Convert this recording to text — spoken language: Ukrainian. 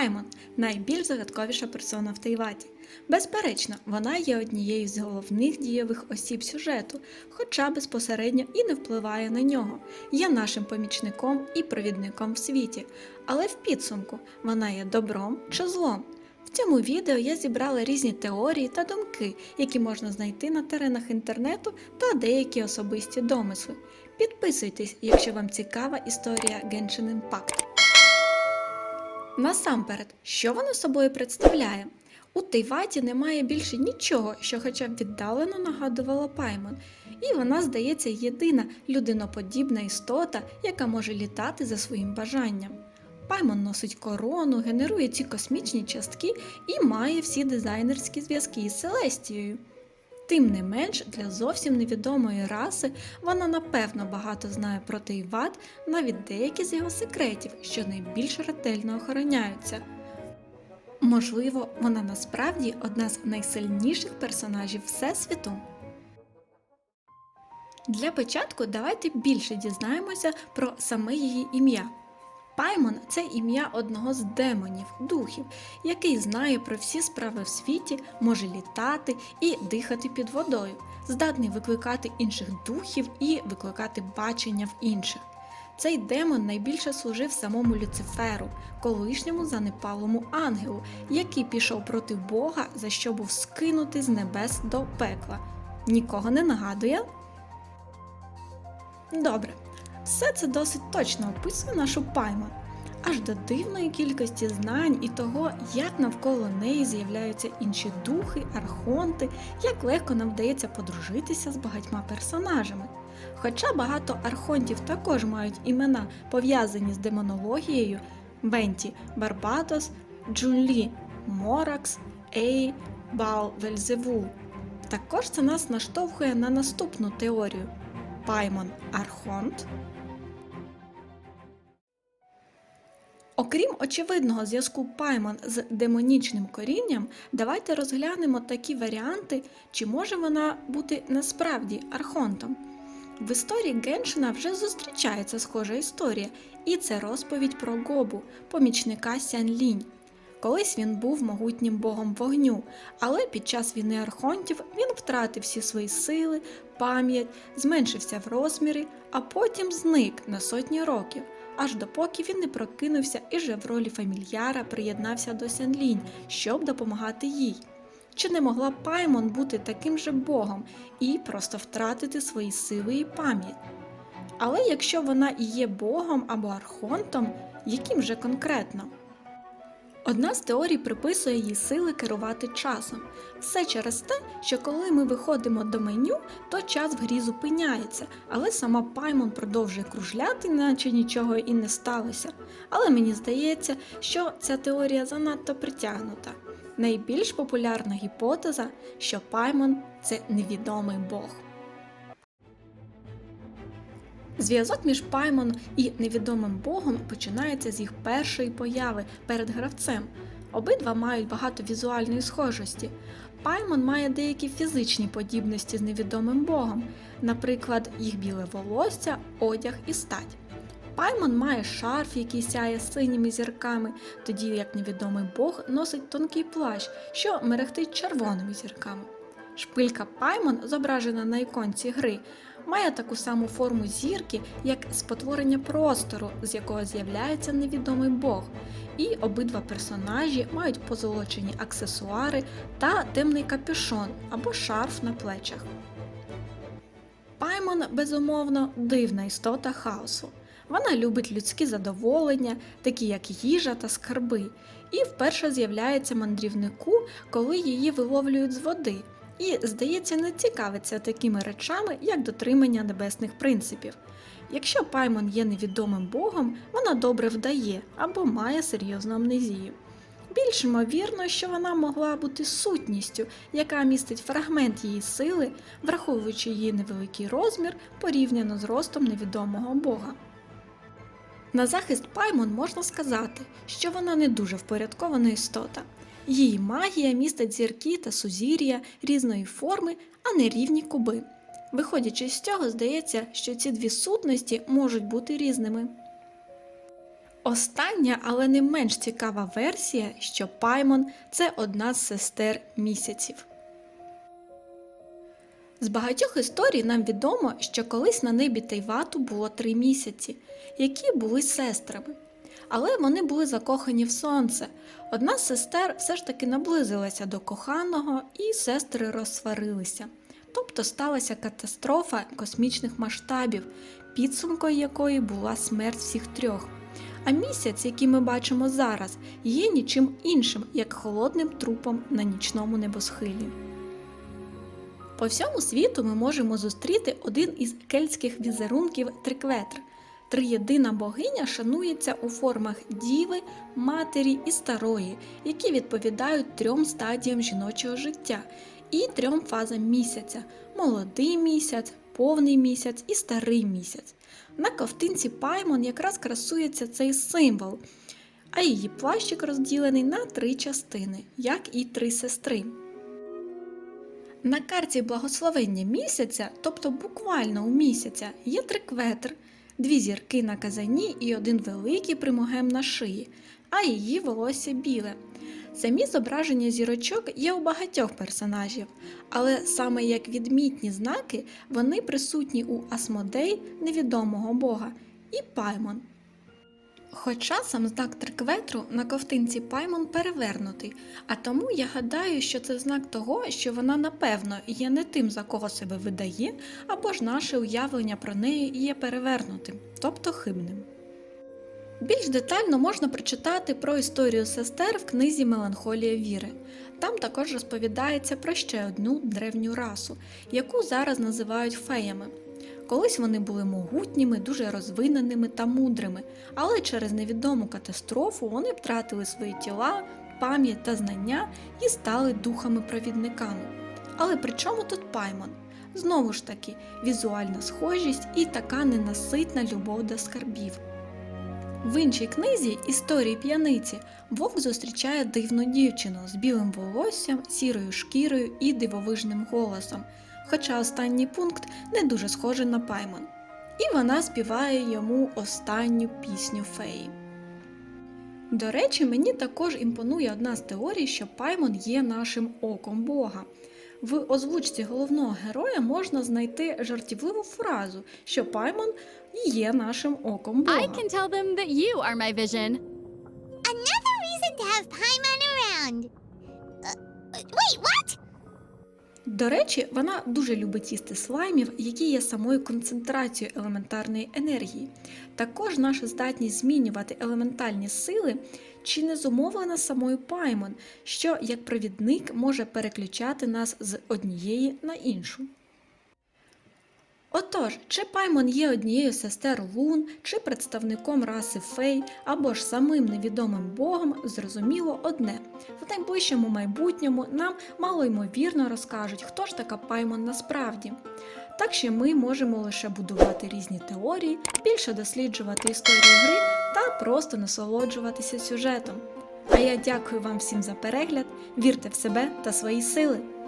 Паймон найбільш загадковіша персона в Тайваті. Безперечно, вона є однією з головних дієвих осіб сюжету, хоча безпосередньо і не впливає на нього. Є нашим помічником і провідником в світі, але в підсумку вона є добром чи злом. В цьому відео я зібрала різні теорії та думки, які можна знайти на теренах інтернету та деякі особисті домисли. Підписуйтесь, якщо вам цікава історія Genshin Impact. Насамперед, що вона собою представляє? У Тейваті немає більше нічого, що хоча б віддалено нагадувало Паймон, і вона, здається, єдина людиноподібна істота, яка може літати за своїм бажанням. Паймон носить корону, генерує ці космічні частки і має всі дизайнерські зв'язки із Селестією. Тим не менш, для зовсім невідомої раси вона напевно багато знає про Тейват, навіть деякі з його секретів, що найбільш ретельно охороняються. Можливо, вона насправді одна з найсильніших персонажів Всесвіту. Для початку давайте більше дізнаємося про саме її ім'я. Паймон це ім'я одного з демонів, духів, який знає про всі справи в світі, може літати і дихати під водою, здатний викликати інших духів і викликати бачення в інших. Цей демон найбільше служив самому Люциферу, колишньому занепалому ангелу, який пішов проти Бога, за що був скинутий з небес до пекла. Нікого не нагадує? Добре, все це досить точно описує нашу Паймон, аж до дивної кількості знань і того, як навколо неї з'являються інші духи, архонти, як легко нам вдається подружитися з багатьма персонажами. Хоча багато архонтів також мають імена, пов'язані з демонологією Бенті Барбатос, Джунлі Моракс, Ей, Бал Вельзевул. Також це нас наштовхує на наступну теорію Паймон Архонт. Окрім очевидного зв'язку Паймон з демонічним корінням, давайте розглянемо такі варіанти, чи може вона бути насправді архонтом. В історії Геншина вже зустрічається схожа історія, і це розповідь про Гобу, помічника Сян Лінь. Колись він був могутнім богом вогню, але під час війни архонтів він втратив всі свої сили, пам'ять, зменшився в розмірі, а потім зник на сотні років, аж допоки він не прокинувся і вже в ролі фамільяра приєднався до Сянлінь, щоб допомагати їй. Чи не могла Паймон бути таким же богом і просто втратити свої сили і пам'ять? Але якщо вона і є богом або архонтом, яким же конкретно? Одна з теорій приписує їй сили керувати часом. Все через те, що коли ми виходимо до меню, то час в грі зупиняється, але сама Паймон продовжує кружляти, наче нічого і не сталося. Але мені здається, що ця теорія занадто притягнута. Найбільш популярна гіпотеза, що Паймон це невідомий Бог. Зв'язок між Паймон і невідомим богом починається з їх першої появи перед гравцем. Обидва мають багато візуальної схожості. Паймон має деякі фізичні подібності з невідомим богом, наприклад, їх біле волосся, одяг і стать. Паймон має шарф, який сяє синіми зірками, тоді як невідомий бог носить тонкий плащ, що мерехтить червоними зірками. Шпилька Паймон, зображена на іконці гри, має таку саму форму зірки, як спотворення простору, з якого з'являється невідомий бог, і обидва персонажі мають позолочені аксесуари та темний капюшон або шарф на плечах. Паймон, безумовно, дивна істота хаосу. Вона любить людські задоволення, такі як їжа та скарби, і вперше з'являється мандрівнику, коли її виловлюють з води, і, здається, не цікавиться такими речами, як дотримання небесних принципів. Якщо Паймон є невідомим богом, вона добре вдає або має серйозну амнезію. Більш ймовірно, що вона могла бути сутністю, яка містить фрагмент її сили, враховуючи її невеликий розмір порівняно з ростом невідомого бога. На захист Паймон можна сказати, що вона не дуже впорядкована істота. Її магія містить зірки та сузір'я різної форми, а не рівні куби. Виходячи з цього, здається, що ці дві сутності можуть бути різними. Остання, але не менш цікава версія, що Паймон це одна з сестер місяців. З багатьох історій нам відомо, що колись на небі Тайвату було три місяці, які були сестрами. Але вони були закохані в сонце. Одна з сестер все ж таки наблизилася до коханого, і сестри розсварилися. Тобто сталася катастрофа космічних масштабів, підсумком якої була смерть всіх трьох. А місяць, який ми бачимо зараз, є нічим іншим, як холодним трупом на нічному небосхилі. По всьому світу ми можемо зустріти один із кельтських візерунків трикветр. Триєдина богиня шанується у формах діви, матері і старої, які відповідають трьом стадіям жіночого життя і трьом фазам місяця: молодий місяць, повний місяць і старий місяць. На ковтинці Паймон якраз красується цей символ, а її плащик розділений на три частини, як і три сестри. На карті благословення місяця, тобто буквально у місяця, є трикветр, дві зірки на казані і один великий примогем на шиї, а її волосся біле. Самі зображення зірочок є у багатьох персонажів, але саме як відмітні знаки вони присутні у Асмодей невідомого бога і Паймон. Хоча сам знак трикветру на ковтинці Паймон перевернутий, а тому я гадаю, що це знак того, що вона напевно є не тим, за кого себе видає, або ж наше уявлення про неї є перевернутим, тобто хибним. Більш детально можна прочитати про історію сестер в книзі Меланхолія віри. Там також розповідається про ще одну древню расу, яку зараз називають феями. Колись вони були могутніми, дуже розвиненими та мудрими, але через невідому катастрофу вони втратили свої тіла, пам'ять та знання і стали духами-провідниками. Але при чому тут Паймон? Знову ж таки, візуальна схожість і така ненаситна любов до скарбів. В іншій книзі Історії п'яниці вовк зустрічає дивну дівчину з білим волоссям, сірою шкірою і дивовижним голосом, хоча останній пункт не дуже схожий на Паймон. І вона співає йому останню пісню феї. До речі, мені також імпонує одна з теорій, що Паймон є нашим оком Бога. В озвучці головного героя можна знайти жартівливу фразу, що Паймон є нашим оком Бога. I can tell them that you are my vision. Another reason to have Paimon around. Uh, wait, what? До речі, вона дуже любить їсти слаймів, які є самою концентрацією елементарної енергії. Також наша здатність змінювати елементальні сили чи не зумовлена самою Паймон, що як провідник може переключати нас з однієї на іншу. Отож, чи Паймон є однією сестер Лун, чи представником раси Фей, або ж самим невідомим богом, зрозуміло одне: в найближчому майбутньому нам малоймовірно розкажуть, хто ж така Паймон насправді. Так що ми можемо лише будувати різні теорії, більше досліджувати історію гри та просто насолоджуватися сюжетом. А я дякую вам всім за перегляд, вірте в себе та свої сили!